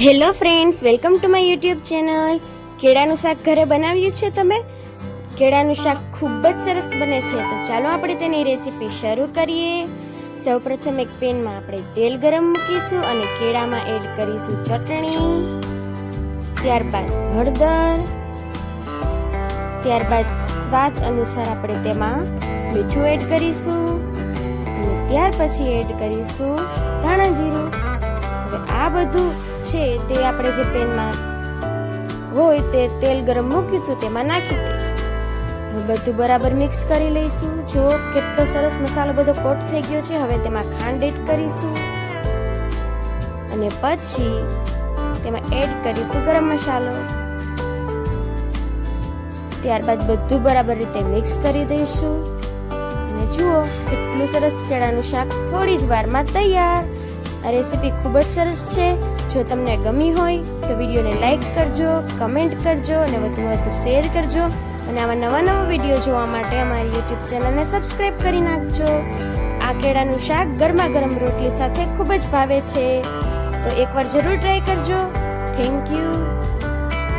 Hello friends, welcome to my YouTube channel. કેળાનું શાક ઘરે બનાવ્યું છે તમે? કેળાનું શાક ખૂબ જ સરસ બને છે. તો ચાલો આપણે તેની રેસીપી શરૂ કરીએ. સૌપ્રથમ એક પેનમાં આપણે તેલ ગરમ મૂકીશું અને કેળામાં એડ કરીશું ચટણી. ત્યારબાદ હળદર. ત્યારબાદ સ્વાદ અનુસાર આપણે તેમાં મીઠું એડ કરીશું. અને ત્યાર પછી એડ કરીશું ધાણા જીરું. હવે આ બધું છે તે આપણે જે પેનમાં હોય તે તેલ ગરમ મૂક્યું હતું, તેમાં નાખી દઈશું. હું બધું બરાબર મિક્સ કરી લઈશું. જો કેટલો સરસ મસાલો બધો કોટ થઈ ગયો છે, હવે તેમાં ખાંડ એડ કરીશું. અને પછી તેમાં એડ કરીશું ગરમ મસાલો. ત્યારબાદ બધું બરાબર રીતે મિક્સ કરી દઈશું. અને જુઓ, કેટલું સરસ કેળાનું શાક થોડી જ વારમાં તૈયાર. આ રેસીપી ખૂબ જ સરસ છે. જો તમને ગમી હોય તો વિડીયોને લાઇક કરજો, કમેન્ટ કરજો અને વધુ વધુ શેર કરજો. અને આવા નવા નવા વીડિયો જોવા માટે અમારી યુટ્યુબ ચેનલને સબસ્ક્રાઈબ કરી નાખજો. આ કેળાનું શાક ગરમા ગરમ રોટલી સાથે ખૂબ જ ભાવે છે. તો એકવાર જરૂર ટ્રાય કરજો. Thank you.